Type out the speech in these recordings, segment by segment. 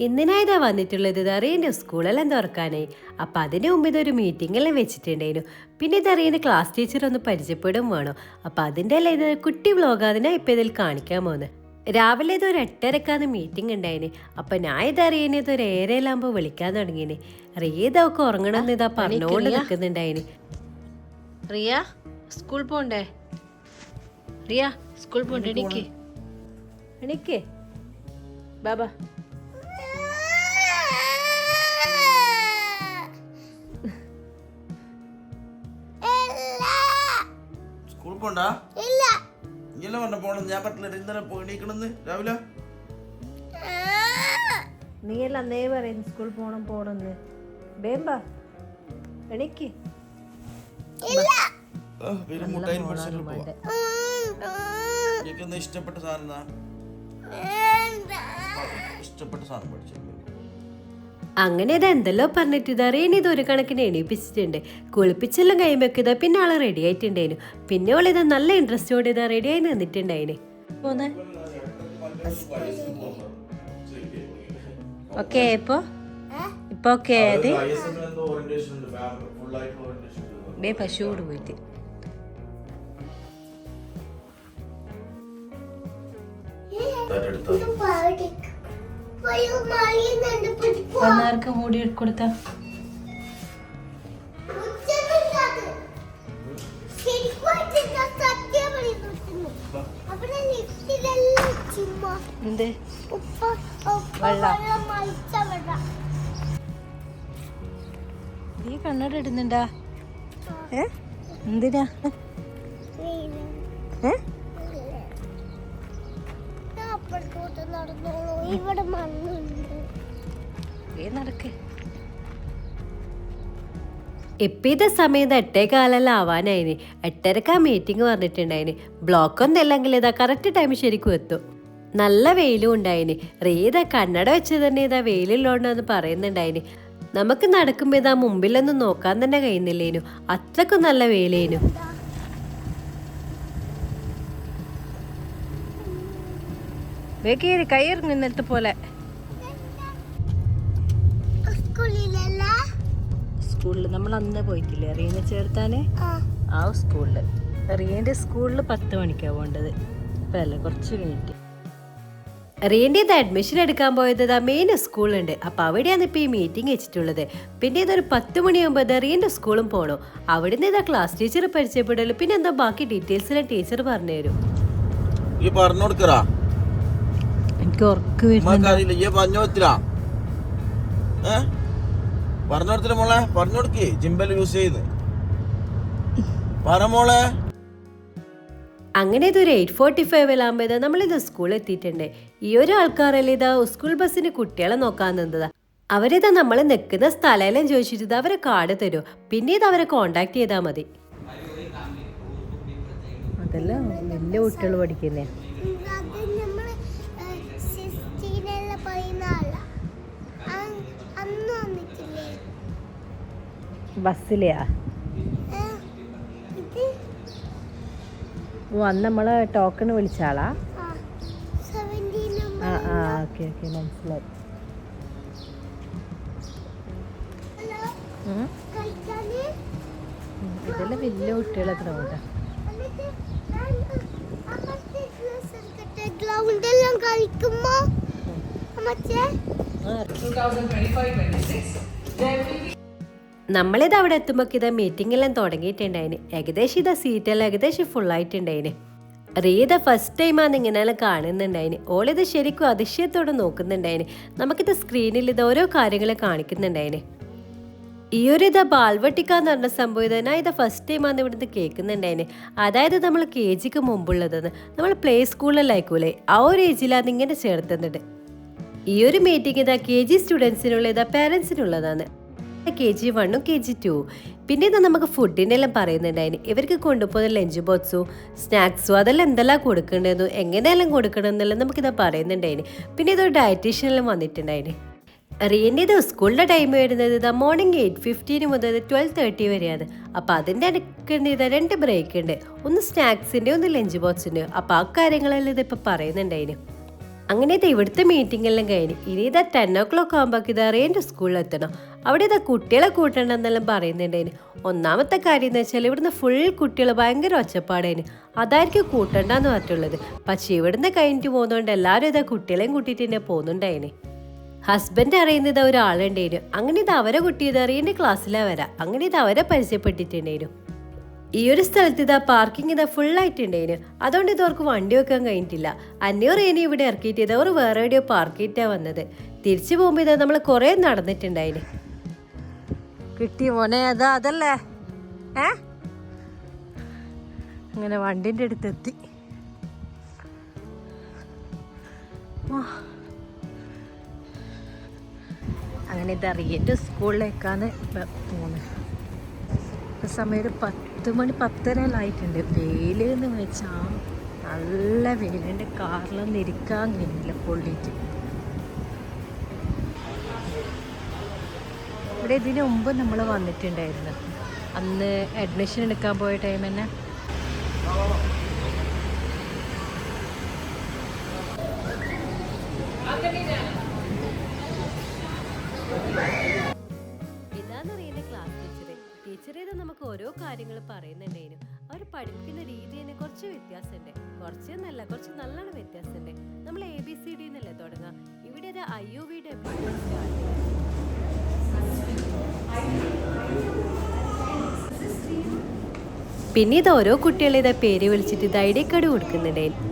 ഇന്നിനായതാ വന്നിട്ടുള്ളത്? ഇത് അറിയന്റെ സ്കൂളെല്ലാം തുറക്കാനായി അപ്പം അതിന് മുമ്പ് ഇതൊരു മീറ്റിംഗ് എല്ലാം വെച്ചിട്ടുണ്ടായിരുന്നു. പിന്നെ ഇത് അറിയുന്ന ക്ലാസ് ടീച്ചർ ഒന്ന് പരിചയപ്പെടും വേണോ. അപ്പം അതിന്റെ അല്ല ഇത് കുട്ടി വ്ലോഗ് അതിനാ ഇപ്പം ഇതിൽ കാണിക്കാൻ പോകുന്നത് രാവിലെ ഇതൊരു എട്ടരക്കാന്ന് മീറ്റിംഗ് ഉണ്ടായിന്. അപ്പം ഞാൻ ഇത് ഇതൊരു ഏരയിലാകുമ്പോൾ വിളിക്കാൻ തുടങ്ങിന്. ഇതൊക്കെ ഉറങ്ങണമെന്ന് ഇതാ പറഞ്ഞുകൊണ്ട് നിൽക്കുന്നുണ്ടായിന്. റിയ സ്കൂൾ പോണ്ടേ? റിയ സ്കൂൾ പോണ്ടേ? എനിക്ക് എണിക്കേ. ബാബാ. സ്കൂൾ ഇല്ല. ഇല്ല പറഞ്ഞ പോണം ഞാൻ പറ്റില്ല ഇന്നലെ പോണീക്കണെന്ന് രാവിലെ? നീ എല്ലാം അന്നേ പറയുന്നു സ്കൂളിൽ പോണം പോണെന്ന്. ബേമ്പാ എണീക്ക്. ഇഷ്ടപ്പെട്ട സാധനം? ഇഷ്ടപ്പെട്ട സാധനം മേടിച്ചിട്ട് അങ്ങനെ ഇത് എന്തെല്ലോ പറഞ്ഞിട്ട് ഇതാ അറിയാൻ ഇത് ഒരു കണക്കിന് എണീപ്പിച്ചിട്ടുണ്ട്. കുളിപ്പിച്ചെല്ലാം കഴിയുമ്പോൾ ഇതാ പിന്നെ ആൾ റെഡി ആയിട്ടുണ്ടായിനു. പിന്നെ ഓളിത് ഇത് നല്ല ഇൻട്രസ്റ്റോടെ ഇതാ റെഡി ആയി നിന്നിട്ടുണ്ടായിന്. ഓക്കെ ഇപ്പൊ? ഇപ്പൊ ഓക്കെ ആയത്? ബേ പശുവോട് പോയിട്ട്. ഒന്നാർക്ക് മൂടി കൊടുത്ത എന്ത് നീ കണ്ണട ഇടുന്നുണ്ടാ ഏ? എന്തിനാ? ഏ? നടന്നോളൂ. ഇവിടെ മണ്ണുണ്ട്. ഏ നടക്കേ. എപ്പിത സമയത്ത് എട്ടേ കാലെല്ലാം ആവാനായിന് എട്ടരക്ക് ആ മീറ്റിംഗ് പറഞ്ഞിട്ടുണ്ടായിന്. ബ്ലോക്ക് ഒന്നും ഇല്ലെങ്കിൽ ഇതാ കറക്റ്റ് ടൈം ശരിക്കും എത്തും. നല്ല വെയിലും ഉണ്ടായിന്. റീത കണ്ണട വെച്ച് തന്നെ ഇതാ വെയിലുള്ളോണ്ടെന്ന് പറയുന്നുണ്ടായിന്. നമുക്ക് നടക്കുമ്പോൾ ഇതാ മുമ്പിലൊന്നും നോക്കാൻ തന്നെ കഴിയുന്നില്ലേനു. അത്രക്കും നല്ല വെയിലേനു. വേഗേരി കൈയിറങ്ങി ഇന്നലത്തെ പോലെ. സ്കൂളിലല്ല? സ്കൂളിൽ നമ്മൾ അന്ന് പോയിട്ടില്ലേ? റീനെ ചേർത്താന്? ആ. സ്കൂളിൽ. സ്കൂളിൽ റീന്റെ സ്കൂളിൽ പത്ത് മണിക്കാണ് പോകേണ്ടത് ഇപ്പം അല്ല കുറച്ച് കഴിഞ്ഞിട്ട്. റീന്റെ ഇത് അഡ്മിഷൻ എടുക്കാൻ പോയത് ദാ മെയിൻ സ്കൂളുണ്ട്. അപ്പോൾ അവിടെയാണ് ഇപ്പോൾ ഈ മീറ്റിംഗ് വെച്ചിട്ടുള്ളത്. പിന്നെ ഇതൊരു പത്ത് മണിയാകുമ്പോൾ ഇതാ റീന്റെ സ്കൂളും പോകണം നിന്ന് ഇതാ ക്ലാസ് ടീച്ചർ പരിചയപ്പെടലും. പിന്നെ എന്താ ബാക്കി ഡീറ്റെയിൽസിലെ ടീച്ചർ പറഞ്ഞുതരും ഈ പറഞ്ഞു കൊടുക്കറാ എനിക്ക് ഉറക്ക് വരുന്നു ഉമ്മക്ക് അറിയില്ല ഈ പറഞ്ഞു കൊടുത്തില്ല. ഏ? പറഞ്ഞോടത്തില്ല മോളെ പറഞ്ഞു കൊടുക്കേ. ജിമ്പൽ യൂസ് ചെയ്ത്. പറ മോളെ. അങ്ങനെ ഇതൊരു എയ്റ്റ് ഫോർട്ടി ഫൈവ് ആകുമ്പോൾ ഇതാ നമ്മളിത് സ്കൂളിൽ എത്തിയിട്ടുണ്ട്. ഈ ഒരു ആൾക്കാരല്ലേ ഇതാ സ്കൂൾ ബസ്സിന് കുട്ടികളെ നോക്കാൻ നിന്നതാ. അവരിതാ നമ്മൾ നിൽക്കുന്ന സ്ഥലമെല്ലാം ചോദിച്ചിട്ട് അവരെ കാർഡ് തരുമോ പിന്നെ ഇത് അവരെ കോണ്ടാക്ട് ചെയ്താൽ മതി. അതല്ല വലിയ കുട്ടികൾ പഠിക്കുന്നേ. ബസ്സിലെയാ. ഓ അന്ന് നമ്മൾ ടോക്കൺ വിളിച്ച ആളാ ആ ആ ഓക്കെ ഓക്കെ മനസ്സിലായി. ഇതെല്ലാം വലിയ കുട്ടികളെത്ര കൂട്ടാ എന്നിട്ട് ഞാൻ അമ്മത്തെ ഡ്രസ് എടുക്കട്ടെ ഗ്രൗണ്ടിലെല്ലാം കളിക്കുമ്പോ അമ്മച്ചേ നമ്മളിത് അവിടെ എത്തുമ്പോൾ ഇത് മീറ്റിംഗ് എല്ലാം തുടങ്ങിയിട്ടുണ്ടായിന്. ഏകദേശം ഇതാ സീറ്റെല്ലാം ഏകദേശം ഫുള്ളായിട്ടുണ്ടായിന് റീത ഫസ്റ്റ് ടൈമാണ് ഇങ്ങനെയെല്ലാം കാണുന്നുണ്ടായിന്. ഓളിത് ശരിക്കും അതിശയത്തോടെ നോക്കുന്നുണ്ടായിന്. നമുക്കിത് സ്ക്രീനിൽ ഇത് ഓരോ കാര്യങ്ങൾ കാണിക്കുന്നുണ്ടായിന്. ഈ ഒരു ഇത് ബാൽവട്ടിക്ക എന്ന് പറഞ്ഞ സംഭവം ഇത് ഞാൻ ഇത് ഫസ്റ്റ് ടൈമാണ് ഇവിടുന്ന് കേൾക്കുന്നുണ്ടായിന്. അതായത് നമ്മൾ കെ ജിക്ക് മുമ്പുള്ളതെന്ന്. നമ്മൾ പ്ലേ സ്കൂളിലായിക്കൂലേ ആ ഒരു ഏജിലാണ് ഇങ്ങനെ ചേർത്തുന്നുണ്ട്. ഈ ഒരു മീറ്റിംഗ് ഇതാ കെ ജി സ്റ്റുഡൻസിനുള്ള ഇതാ പേരൻസിനുള്ളതാണ് കെ ജി വണ്ണും കെ ജി ടു പിന്നെ ഇത് നമുക്ക് ഫുഡിന്റെ എല്ലാം പറയുന്നുണ്ടായിന്. ഇവർക്ക് കൊണ്ടുപോകുന്ന ലഞ്ച് ബോക്സും സ്നാക്സും അതെല്ലാം എന്തെല്ലാം കൊടുക്കേണ്ടതെന്നും എങ്ങനെയെല്ലാം കൊടുക്കണമെന്നെല്ലാം നമുക്കിത് പറയുന്നുണ്ടായിന്. പിന്നെ ഇതൊരു ഡയറ്റീഷ്യനെല്ലാം വന്നിട്ടുണ്ടായിന്. റിയന്റെ ഇത് സ്കൂളിന്റെ ടൈം വരുന്നത് ഇതാ മോർണിംഗ് എയ്റ്റ് ഫിഫ്റ്റീന് മുതൽ ട്വൽവ് തേർട്ടി വരെയാണ്. അപ്പോൾ അതിന്റെ ഇടയ്ക്ക് ഇതാ രണ്ട് ബ്രേക്ക് ഉണ്ട് ഒന്ന് സ്നാക്സിന്റെ ഒന്ന് ലഞ്ച് ബോക്സിന്റെ അപ്പോൾ ആ കാര്യങ്ങളെല്ലാം ഇതിപ്പോൾ പറയുന്നുണ്ടായിന്. അങ്ങനെ ഇത് ഇവിടുത്തെ മീറ്റിംഗ് എല്ലാം കഴിഞ്ഞ്. ഇനി ഇതാ ടെൻ ഓ ക്ലോക്ക് ആകുമ്പോൾ ഇത് അറിയേണ്ട സ്കൂളിൽ എത്തണം. അവിടെ ഇതാ കുട്ടികളെ കൂട്ടണമെന്നെല്ലാം പറയുന്നുണ്ടേന് ഒന്നാമത്തെ കാര്യം എന്ന് വെച്ചാൽ ഇവിടുന്ന് ഫുൾ കുട്ടികൾ ഭയങ്കര ഒച്ചപ്പാടേന് അതായിരിക്കും കൂട്ടണ്ടെന്ന് പറഞ്ഞിട്ടുള്ളത്. പക്ഷെ ഇവിടുന്ന് കഴിഞ്ഞിട്ട് പോകുന്നതുകൊണ്ട് എല്ലാവരും ഇതാ കുട്ടികളെയും കൂട്ടിയിട്ട് തന്നെ പോകുന്നുണ്ടായിന്. ഹസ്ബൻഡ് അറിയുന്നത് ഒരാളുണ്ടായിരുന്നു അങ്ങനെ ഇത് അവരെ കുട്ടി ഇത് അറിയേണ്ട ക്ലാസ്സിലാണ് വരാം. അങ്ങനെ ഇത് അവരെ പരിചയപ്പെട്ടിട്ടുണ്ടായിരുന്നു ഈ ഒരു സ്ഥലത്ത് ഇതാ പാർക്കിംഗ് ഇതാ ഫുൾ ഉണ്ടായിന് അതുകൊണ്ട് ഇതവർക്ക് വണ്ടി വെക്കാൻ കഴിഞ്ഞിട്ടില്ല. അഞ്ഞൂറ് ഇനി ഇവിടെ ഇറക്കിയിട്ട് ഇതവർ വേറെ എവിടെയോ പാർക്ക് ചെയ്തിട്ടാണ് വന്നത്. തിരിച്ചു പോകുമ്പോൾ ഇതാ നമ്മൾ കുറേ നടന്നിട്ടുണ്ടായിന്. കിട്ടി മോനെ അതാ അതല്ലേ? ഏ? അങ്ങനെ വണ്ടിന്റെ അടുത്തെത്തി. അങ്ങനെ ഇതറിയ സ്കൂളിലേക്കാണ് പോകുന്നത് സമയം ഒരു പത്ത് മണി പത്തരയിലായിട്ടുണ്ട് വെയിലെന്ന് വെച്ചാൽ നല്ല വെയിലുണ്ട് കാറിലൊന്നും ഇരിക്കാൻ കഴിയില്ല പൊള്ളിയിട്ട് ഇവിടെ ഇതിന് മുമ്പ് നമ്മൾ വന്നിട്ടുണ്ടായിരുന്നു. അന്ന് അഡ്മിഷൻ എടുക്കാൻ പോയ ടൈം തന്നെ. ഇതാണ് ഇത് നമുക്ക് ഓരോ കാര്യങ്ങൾ പറയുന്നുണ്ടേനു. അവർ പഠിപ്പിക്കുന്ന രീതി തന്നെ കുറച്ച് വ്യത്യാസമുണ്ട്. കുറച്ച് നല്ല കുറച്ച് നല്ലോണം വ്യത്യാസമുണ്ട്. നമ്മൾ എ ബി സി ഡി എന്നല്ലേ തുടങ്ങാം ഇവിടെ ഒരു ഐ ഒ വി ഡബ്ല്യു പിന്നെ ഇത് ഓരോ കുട്ടികളെ ഇതാ പേര് വിളിച്ചിട്ട് ഇത് ഐ ഡി കാർഡ് കൊടുക്കുന്നുണ്ടായിരുന്നു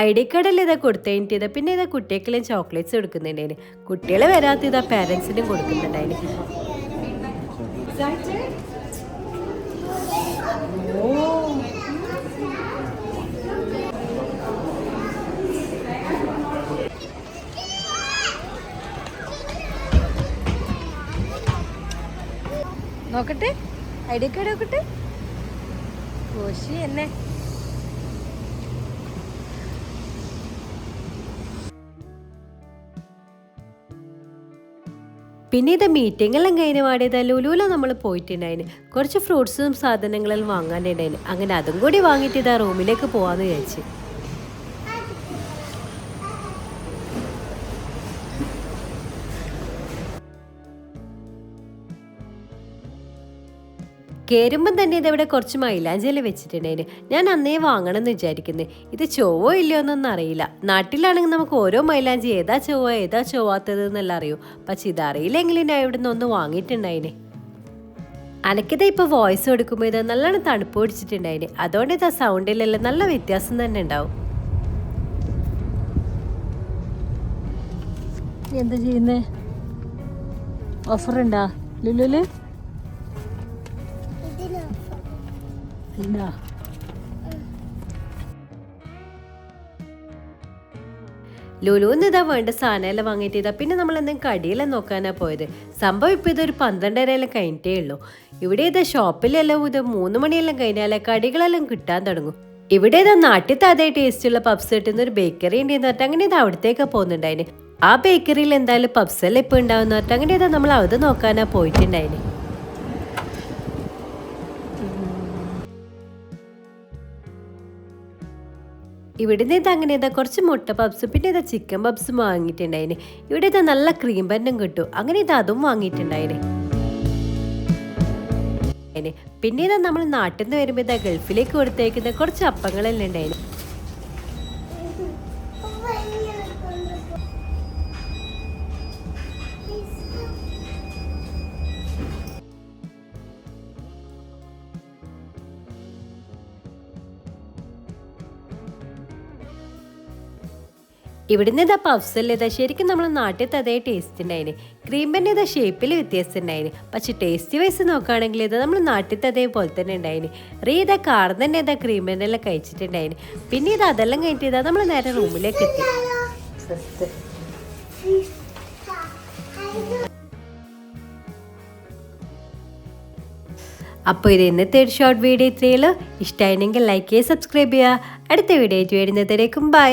ഐ ഡി കാർഡല്ലേ ഇതാ കൊടുത്തതിന്റെ ഇതാ പിന്നെ ഇതാ കുട്ടികൾക്കെല്ലാം ചോക്ലേറ്റ്സ് കൊടുക്കുന്നുണ്ടായിന്. കുട്ടികളെ വരാത്ത ഇതാ പാരൻസിനും കൊടുക്കുന്നുണ്ടായിന് നോക്കട്ടെ. ഐ ഡി കാർഡ് നോക്കട്ടെ. കോശി എന്നെ. പിന്നെ ഇത് മീറ്റിംഗ് എല്ലാം കഴിഞ്ഞ് പാടിയത് ലുലുല നമ്മൾ പോയിട്ടുണ്ടായിന്. കുറച്ച് ഫ്രൂട്ട്സും സാധനങ്ങളെല്ലാം വാങ്ങാനുണ്ടായിന്. അങ്ങനെ അതും കൂടി വാങ്ങിയിട്ട് ഇതാ റൂമിലേക്ക് പോവാന്ന് വിചാരിച്ചു. കയറുമ്പം തന്നെ ഇതവിടെ കുറച്ച് മൈലാഞ്ചിയെല്ലാം വെച്ചിട്ടുണ്ടായിന്. ഞാൻ അന്നേ വാങ്ങണം എന്ന് വിചാരിക്കുന്നത് ഇത് ചൊവ്വോ ഇല്ലയോ എന്നൊന്നും അറിയില്ല. നാട്ടിലാണെങ്കിൽ നമുക്ക് ഓരോ മൈലാഞ്ചി ഏതാ ചൊവ്വ ഏതാ ചൊവ്വാത്തത് എന്നെല്ലാം അറിയൂ. പക്ഷെ ഇതറിയില്ലെങ്കിൽ ഞാൻ ഇവിടെ നിന്ന് ഒന്ന് വാങ്ങിയിട്ടുണ്ടായിനെ. അനക്കിത ഇപ്പോൾ വോയിസ് കൊടുക്കുമ്പോൾ ഇത് നല്ലോണം തണുപ്പ് പിടിച്ചിട്ടുണ്ടായിന്. അതുകൊണ്ട് ഇത് ആ സൗണ്ടിലെല്ലാം നല്ല വ്യത്യാസം തന്നെ ഉണ്ടാവും. എന്താ ചെയ്യുന്നേ? ഓഫർ ഉണ്ടാ? ലുലുൽ ഇല്ല ലുലുന്ന് ഇതാ വേണ്ട സാധനമെല്ലാം വാങ്ങിയിട്ട് ഇതാ പിന്നെ നമ്മൾ എന്തെങ്കിലും കടിയെല്ലാം നോക്കാനാ പോയത്. സംഭവം ഇപ്പോൾ ഇതൊരു പന്ത്രണ്ടരയെല്ലാം കഴിഞ്ഞിട്ടേ ഉള്ളൂ. ഇവിടെ ഇതാ ഷോപ്പിലെല്ലാം ഇത് മൂന്ന് മണിയെല്ലാം കഴിഞ്ഞാലേ കടികളെല്ലാം കിട്ടാൻ തുടങ്ങും. ഇവിടെ ഇതാ നാട്ടിലത്തെ അതേ ടേസ്റ്റുള്ള പബ്സ് കിട്ടുന്ന ഒരു ബേക്കറി ഉണ്ട് എന്ന് പറഞ്ഞിട്ട് അങ്ങനെ ഇത് അവിടത്തേക്ക് പോകുന്നുണ്ടായിന്. ആ ബേക്കറിയിൽ എന്തായാലും പബ്സ് എല്ലാം ഇപ്പൊ ഉണ്ടാവുന്ന പറഞ്ഞിട്ട് അങ്ങനെ ഇതാ നമ്മൾ അത് നോക്കാനാ പോയിട്ടുണ്ടായിന്. ഇവിടുന്ന് ഇത് അങ്ങനെ ഇതാ കുറച്ച് മുട്ട പപ്സും പിന്നെ ഇതാ ചിക്കൻ പപ്സും വാങ്ങിയിട്ടുണ്ടായിന്. ഇവിടെ ഇതാ നല്ല ക്രീം ബന്നും കിട്ടും. അങ്ങനെ ഇത് അതും വാങ്ങിയിട്ടുണ്ടായിന്. പിന്നെ ഇതാ നമ്മൾ നാട്ടിൽ നിന്ന് വരുമ്പോൾ ഇതാ ഗൾഫിലേക്ക് കൊടുത്തേക്കുന്ന കുറച്ച് അപ്പങ്ങളെല്ലാം ഉണ്ടായിന്. ഇവിടുന്ന് ഇതാ അല്ലേ ഇതാ? ശരിക്കും നമ്മൾ നാട്ടിലത്തെ അതേ ടേസ്റ്റ് ഉണ്ടായിന്. ക്രീമിന്റെ ഇതാ ഷേപ്പിൽ വ്യത്യാസം ഉണ്ടായിന്. പക്ഷെ ടേസ്റ്റ് വൈസ് നോക്കുകയാണെങ്കിൽ ഇത് നമ്മൾ നാട്ടിലത്തെ അതേപോലെ തന്നെ ഉണ്ടായിന്. റീ ഇതാ കാർ തന്നെ ഇതാ ക്രീമിന്റെ എല്ലാം കഴിച്ചിട്ടുണ്ടായിന്. പിന്നെ ഇത് അതെല്ലാം കഴിഞ്ഞിട്ട് ഇതാ നമ്മൾ നേരെ റൂമിലേക്ക് എത്തി. അപ്പോൾ ഇത് ഇന്നത്തെ ഒരു ഷോർട്ട് വീഡിയോ ഇത്രയുള്ളൂ ഇഷ്ടമായിരുന്നെങ്കിൽ ലൈക്ക് ചെയ്യുക സബ്സ്ക്രൈബ് ചെയ്യുക. അടുത്ത വീഡിയോ ആയിട്ട് വരുന്നതിലേക്കും ബൈ